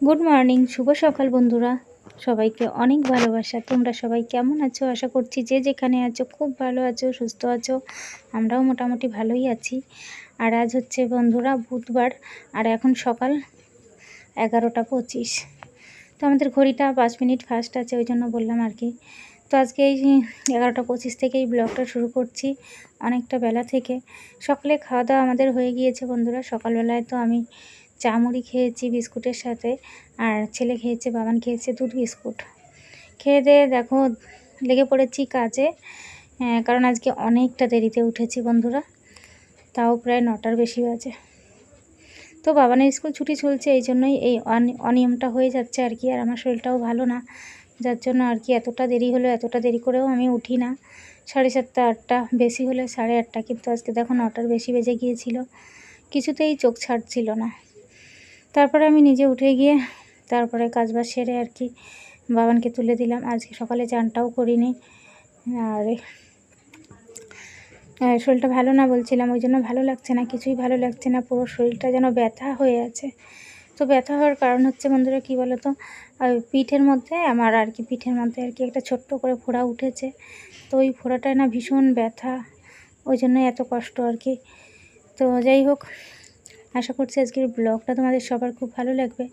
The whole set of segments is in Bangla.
গুড মর্নিং শুভ সকাল বন্ধুরা। সবাইকে অনেক ভালোবাসা। তোমরা সবাই কেমন আছো? আশা করছি যে যেখানে আছো, খুব ভালো আছো, সুস্থ আছো। আমরাও মোটামুটি ভালোই আছি। আর আজ হচ্ছে বন্ধুরা বুধবার, আর এখন সকাল এগারোটা পঁচিশ। তো আমাদের ঘড়িটা পাঁচ মিনিট ফাস্ট আছে, ওই জন্য বললাম আর কি। তো আজকে এই এগারোটা পঁচিশ থেকে এই ব্লগটা শুরু করছি, অনেকটা বেলা থেকে। সকালে খাওয়া দাওয়া আমাদের হয়ে গিয়েছে বন্ধুরা। সকালবেলায় তো আমি চা মুড়ি খেয়েছি বিস্কুটের সাথে আর ছেলে খেয়েছে বাবান খেয়েছে দুধ বিস্কুট। খেয়ে দিয়ে দেখো লেগে পড়েছি কাজে হ্যাঁ, কারণ আজকে অনেকটা দেরিতে উঠেছি বন্ধুরা তাও প্রায় নটার বেশি বাজে। তো বাবানের স্কুল ছুটি চলছে এই জন্যই এই অনিয়মটা হয়ে যাচ্ছে আর কি আর আমার শরীরটাও ভালো না যার জন্য আর কি এতটা দেরি হলো এতটা দেরি করেও আমি উঠি না। সাড়ে সাতটা আটটা বেশি হলে সাড়ে আটটা কিন্তু আজকে দেখো নটার বেশি বেজে গিয়েছিল কিছুতেই চোখ ছাড়ছিল না। তারপরে আমি নিজে উঠে গিয়ে তারপরে কাজবাজ সেরে আর কি বাবানকে তুলে দিলাম। আজকে সকালে চানটাও করিনি। আর শরীরটা ভালো না বলছিলাম, ওই জন্য ভালো লাগছে না, কিছুই ভালো লাগছে না, পুরো শরীরটা যেন ব্যথা হয়ে আছে। তো ব্যথা হওয়ার কারণ হচ্ছে বন্ধুরা, কী বলো তো পিঠের মধ্যে, আমার আর কি পিঠের মধ্যে আর কি একটা ছোট্ট করে ফোড়া উঠেছে। তো ওই ফোড়াটায় না ভীষণ ব্যথা, ওই জন্যই এত কষ্ট আর কি। তো যাই হোক আশা করছি আজকের ব্লগটা তোমাদের সবার খুব ভালো লাগবে।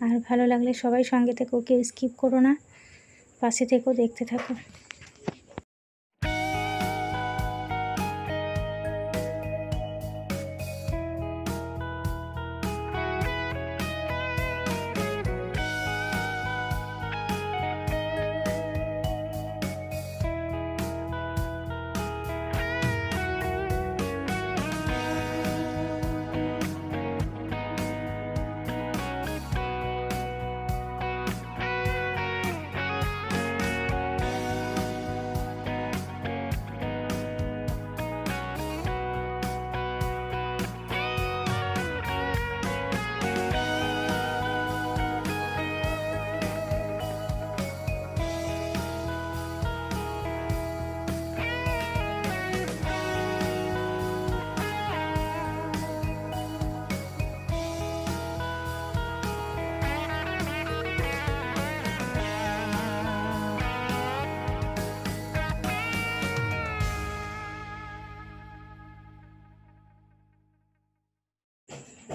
আর ভালো লাগলে সবাই সঙ্গে থেকে ওকে স্কিপ করো না। পাশে থেকেও দেখতে থাকো।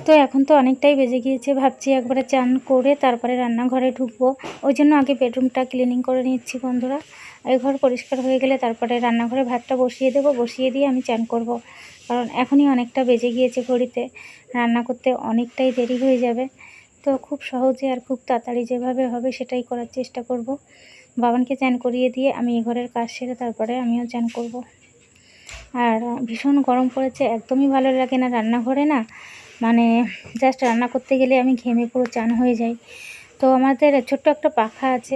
তো এখন তো অনেকটাই বেজে গিয়েছে, ভাবছি একবারে চান করে তারপরে রান্নাঘরে ঢুকবো ওই জন্য আগে বেডরুমটা ক্লিনিং করে নিচ্ছি বন্ধুরা এই ঘর পরিষ্কার হয়ে গেলে তারপরে রান্নাঘরে ভাতটা বসিয়ে দেবো, বসিয়ে দিয়ে আমি চান করব। কারণ এখনই অনেকটা বেজে গিয়েছে ঘড়িতে, রান্না করতে অনেকটাই দেরি হয়ে যাবে তো খুব সহজে আর খুব তাড়াতাড়ি যেভাবে হবে সেটাই করার চেষ্টা করব। বাবানকে চান করিয়ে দিয়ে আমি এ ঘরের কাজ সেরে তারপরে আমিও চান করব। আর ভীষণ গরম পড়েছে, একদমই ভালো লাগে না রান্নাঘরে না মানে জাস্ট রান্না করতে গেলে আমি ঘেমে পুরো চান হয়ে যাই। তো আমাদের ছোট্ট একটা পাখা আছে,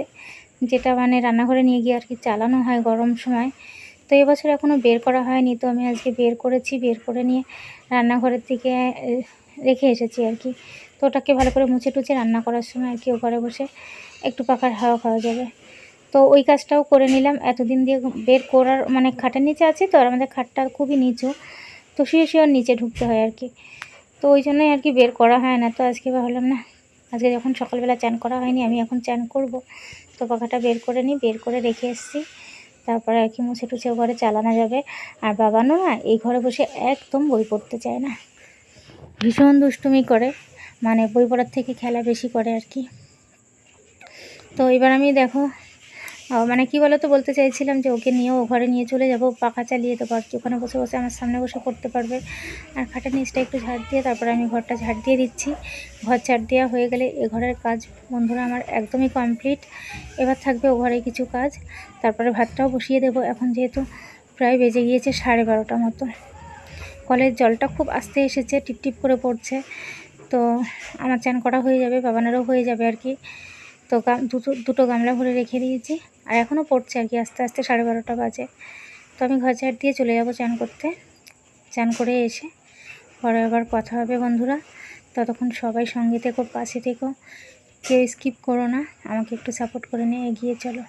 যেটা মানে রান্নাঘরে নিয়ে গিয়ে আর কি চালানো হয় গরম সময়। তো এবছর এখনও বের করা হয়নি, তো আমি আজকে বের করেছি, বের করে নিয়ে রান্নাঘরের দিকে রেখে এসেছি আর কি। তো ওটাকে ভালো করে মুছে টুছে রান্না করার সময় আর কি ও ঘরে বসে একটু পাখার হাওয়া খাওয়া যাবে। তো ওই কাজটাও করে নিলাম। এতদিন দিয়ে বের করার মানে খাটের নিচে আছে তো, আর আমাদের খাটটা খুবই নিচু। তো শুয়ে শুয়ে নিচে ঢুকতে হয় আর কি। তো ওই জন্যই আর কি বের করা হয় না। তো আজকে ভাবলাম, না, আজকে যখন সকালবেলা চান করা হয়নি, আমি এখন চান করব। তো পাখাটা বের করে নিই, বের করে রেখে এসেছি। তারপরে আর কি মুছে টুছে ঘরে চালানো যাবে। আর বাবানও না, এই ঘরে বসে একদম বই পড়তে চায় না। ভীষণ দুষ্টুমি করে। মানে বই পড়ার থেকে খেলা বেশি করে আর কি। তো এবার আমি দেখো মানে কি বলো তো বলতে চাইছিলাম যে ওকে নিয়ে ও ঘরে নিয়ে চলে যাব, পাখা চালিয়ে দেবো, আর কি ওখানে বসে বসে আমার সামনে বসে করতে পারবে। আর খাটের নিচটা একটু ঝাড় দিয়ে তারপরে আমি ঘরটা ঝাড় দিয়ে দিচ্ছি। ঘর ঝাড় দেওয়া হয়ে গেলে এ ঘরের কাজ বন্ধুরা আমার একদমই কমপ্লিট। এবার থাকবে ও ঘরে কিছু কাজ, তারপরে ভাতটাও বসিয়ে দেবো। এখন যেহেতু প্রায় বেজে গিয়েছে সাড়ে বারোটা মতো। কলের জলটা খুব আস্তে এসেছে টিপটিপ করে পড়ছে। তো আমার চান করা হয়ে যাবে, বাবানেরও হয়ে যাবে আর কি। তো গাম দুটো দুটো গামলা ভরে রেখে দিয়েছি। আর এখনও পড়ছে আর কি, আস্তে আস্তে সাড়ে বারোটা বাজে। তো আমি ঘর ঝাড় দিয়ে চলে যাব চান করতে। চান করে এসে পরে আবার কথা হবে বন্ধুরা। ততক্ষণ সবাই সঙ্গে থেকো, পাশে থেকো। কেউ স্কিপ করো না, আমাকে একটু সাপোর্ট করে নিয়ে এগিয়ে চলো।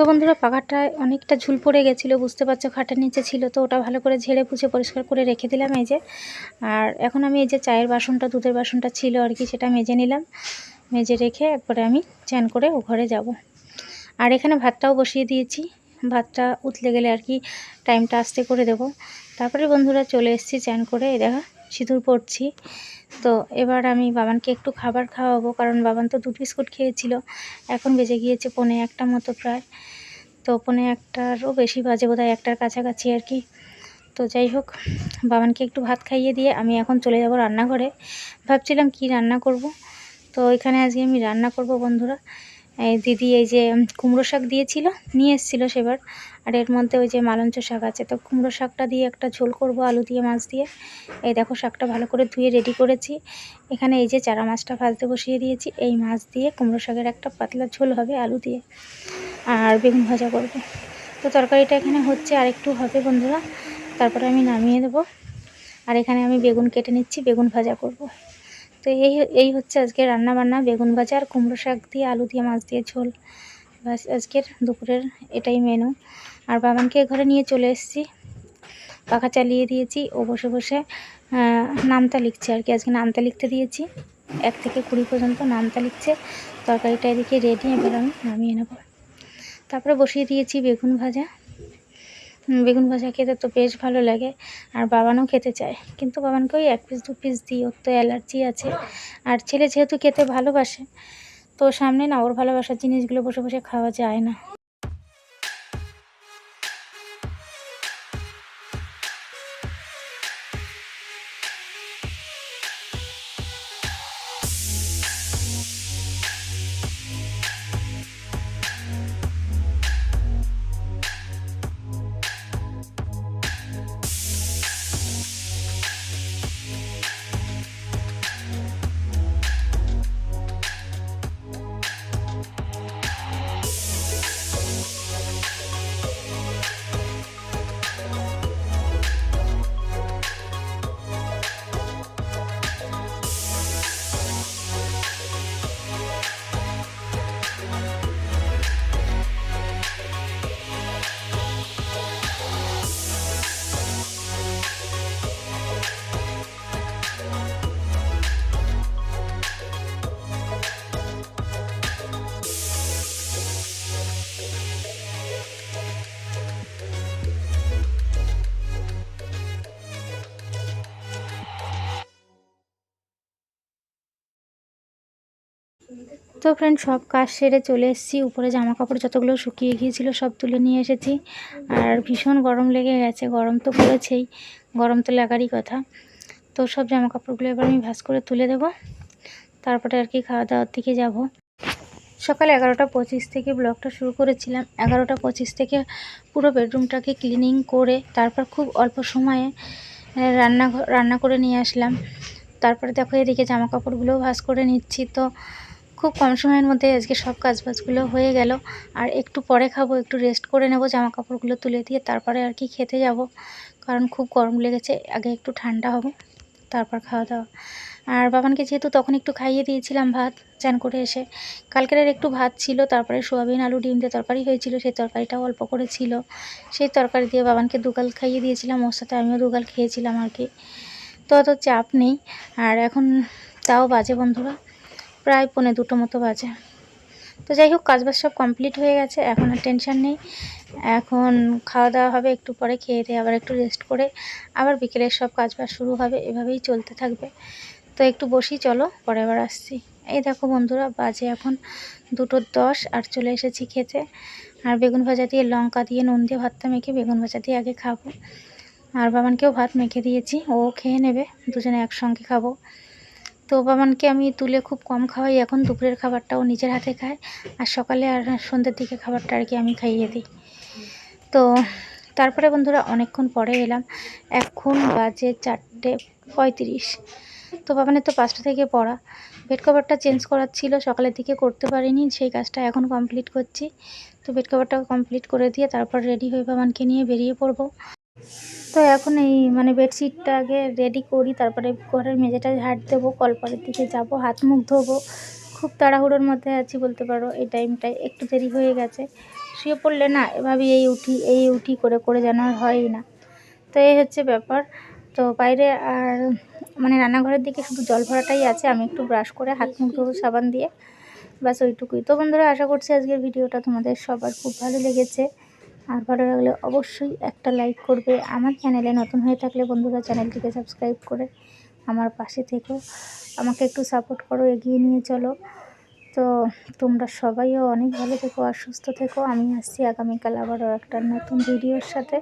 তো বন্ধুরা পাখাটায় অনেকটা ঝুল পড়ে গেছিল, বুঝতে পারছ? খাটের নিচে ছিল, তো ওটা ভালো করে ঝেড়ে পুছে পরিষ্কার করে রেখে দিলাম এই যে। আর এখন আমি এই যে চায়ের বাসনটা, দুধের বাসনটা ছিল আর কি, সেটা মেজে নিলাম। মেজে রেখে একবারে আমি চ্যান করে ও ঘরে যাব। আর এখানে ভাতটাও বসিয়ে দিয়েছি। ভাতটা উতলে গেলে আর কি টাইমটা আস্তে করে দেব। তারপরে বন্ধুরা চলে এসেছি চ্যান করে, এই দেখা, সিঁদুর পড়ছি তো এবার আমি বাবানকে একটু খাবার খাওয়াবো, কারণ বাবান তো দু বিস্কুট খেয়েছিল। এখন বেজে গিয়েছে পনে একটা মতো প্রায়। তো পনে একটারও বেশি বাজে বোধ একটার কাছাকাছি আর কি। তো যাই হোক, বাবানকে একটু ভাত খাইয়ে দিয়ে আমি এখন চলে যাব রান্নাঘরে। ভাবছিলাম কি রান্না করব। তো এখানে আজকে আমি রান্না করব বন্ধুরা। দিদি এই যে কুমড়ো শাক দিয়েছিল, নিয়ে এসেছিল সেবার। আর এর মধ্যে ওই যে মালঞ্চ শাক আছে। তো কুমড়ো শাকটা দিয়ে একটা ঝোল করব, আলু দিয়ে, মাছ দিয়ে। এই দেখো, শাকটা ভালো করে ধুয়ে রেডি করেছি। এখানে এই যে চারা মাছটা ভাজতে বসিয়ে দিয়েছি। এই মাছ দিয়ে কুমড়ো শাকের একটা পাতলা ঝোল হবে আলু দিয়ে। আর বেগুন ভাজা করব। তো তরকারিটা এখানে হচ্ছে আর একটু হবে বন্ধুরা। তারপরে আমি নামিয়ে দেবো। আর এখানে আমি বেগুন কেটে নিচ্ছি, বেগুন ভাজা করব। তো এই এই হচ্ছে আজকে রান্না বান্না বেগুন ভাজা আর কুমড়ো শাক দিয়ে আলু দিয়ে মাছ দিয়ে ঝোল। বাস আজকের দুপুরের এটাই মেনু আর বাবানকে ঘরে নিয়ে চলে এসেছি। পাখা চালিয়ে দিয়েছি। ও বসে বসে নামতা লিখছে। আর কি, আজকে নামতা লিখতে দিয়েছি। এক থেকে কুড়ি পর্যন্ত নামতা লিখছে। তরকারিটা এদিকে রেডি এবার আমি নামিয়ে নেব। তারপরে বসিয়ে দিয়েছি বেগুন ভাজা। বেগুন ভাজা খেতে তো বেশ ভালো লাগে, আর বাবানও খেতে চায়। কিন্তু বাবানকে ওই এক পিস দু পিস দিই, ওর তো অ্যালার্জি আছে। আর ছেলে যেহেতু খেতে ভালোবাসে, তো সামনে না ওর ভালোবাসার জিনিসগুলো বসে বসে খাওয়া যায় না। তো ফ্রেন্ড সব কাজ সেরে চলে এসেছি। উপরে জামা কাপড় যতগুলো শুকিয়ে গিয়েছিল সব তুলে নিয়ে এসেছি। আর ভীষণ গরম লেগে গেছে, গরম তো পড়েছেই, গরম তো লাগারই কথা। তো সব জামা কাপড়গুলো এবার আমি ভাস করে তুলে দেব। তারপরে আর কি খাওয়া দাওয়ার দিকে যাব। সকাল এগারোটা পঁচিশ থেকে ব্লগটা শুরু করেছিলাম। এগারোটা পঁচিশ থেকে পুরো বেডরুমটাকে ক্লিনিং করে তারপর খুব অল্প সময়ে রান্না রান্না করে নিয়ে আসলাম। তারপরে দেখো এদিকে জামা কাপড়গুলোও ভাস করে নিচ্ছি। তো খুব কম সময়ের মধ্যে আজকে সব কাজবাজগুলো হয়ে গেল। আর একটু পরে খাব, একটু রেস্ট করে নেব জামা কাপড়গুলো তুলে দিয়ে তারপরে আর কি খেতে যাব। কারণ খুব গরম লেগেছে, আগে একটু ঠান্ডা হব, তারপর খাওয়া দাওয়া। আর বাবানকে যেহেতু তখন একটু খাইয়ে দিয়েছিলাম ভাত, চান করে এসে। কালকের একটু ভাত ছিল, তারপরে সোয়াবিন, আলু, ডিম দিয়ে তরকারি হয়েছিল, সেই তরকারিটাও অল্প করে ছিল। সেই তরকারি দিয়ে বাবানকে দুগাল খাইয়ে দিয়েছিলাম, ওর সাথে আমিও দুগাল খেয়েছিলাম আর কি। তো অত চাপ নেই। আর এখন তাও বাজে বন্ধুরা প্রায় পৌনে দুটো মতো বাজে। তো যাই হোক, কাজবাজ সব কমপ্লিট হয়ে গেছে, এখন আর টেনশান নেই। এখন খাওয়া দাওয়া হবে, একটু পরে খেয়ে দিয়ে আবার একটু রেস্ট করে আবার বিকেলের সব কাজবাজ শুরু হবে, এভাবেই চলতে থাকবে। তো একটু বসি, চলো, পরে আবার আসছি। এই দেখো বন্ধুরা, বাজে এখন দুটো দশ, আর চলে এসেছি খেতে। আর বেগুন ভাজা দিয়ে লঙ্কা দিয়ে নুন দিয়ে ভাতটা মেখে বেগুন ভাজা দিয়ে আগে খাব। আর বাবানকেও ভাত মেখে দিয়েছি, ও খেয়ে নেবে, দুজনে একসঙ্গে খাব। তো বাবানকে আমি তুলে খুব কম খাওয়াই। এখন দুপুরের খাবারটাও নিজের হাতে খায়। আর সকালে আর সন্ধ্যের দিকে খাবারটা আর কি আমি খাইয়ে দিই। তো তারপরে বন্ধুরা অনেকক্ষণ পরে এলাম। এখন বাজে চারটে পঁয়ত্রিশ। তো বাবানের তো পাঁচটা থেকে পড়া। বেড কভারটা চেঞ্জ করার ছিল, সকালের দিকে করতে পারিনি, সেই কাজটা এখন কমপ্লিট করছি। তো বেড কভারটা কমপ্লিট করে দিয়ে তারপর রেডি হয়ে বাবানকে নিয়ে বেরিয়ে পড়ব। তো এখন এই মানে বেডশিটটা আগে রেডি করি, তারপরে ঘরের মেঝেটা ঝাড় দেবো কলপারের দিকে যাব, হাত মুখ ধোবো। খুব তাড়াহুড়োর মধ্যে আছি বলতে পারো, এই টাইমটায় একটু দেরি হয়ে গেছে। শুয়ে পড়লে না এভাবেই এই উঠি এই উঠি করে করে যেন আর হয়ই না। তো এই হচ্ছে ব্যাপার। তো বাইরে আর মানে রান্নাঘরের দিকে শুধু জল ভরাটাই আছে, আমি একটু ব্রাশ করে হাত মুখ ধোবো সাবান দিয়ে। ব্যাস ওইটুকুই। তো বন্ধুরা, আশা করছি আজকের ভিডিওটা তোমাদের সবার খুব ভালো লেগেছে। আর ভালো লাগলে অবশ্যই একটা লাইক করবে। আমার চ্যানেলে নতুন হয়ে থাকলে বন্ধুরা চ্যানেলটিকে সাবস্ক্রাইব করে আমার পাশে থেকো। আমাকে একটু সাপোর্ট করো, এগিয়ে নিয়ে চলো। তো তোমরা সবাইও অনেক ভালো থেকো আর সুস্থ থেকো। আমি আসছি আগামীকাল আবারও একটা নতুন ভিডিওর সাথে।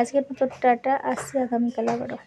আজকের মতো টাটা, আসছি আগামীকাল আবারও।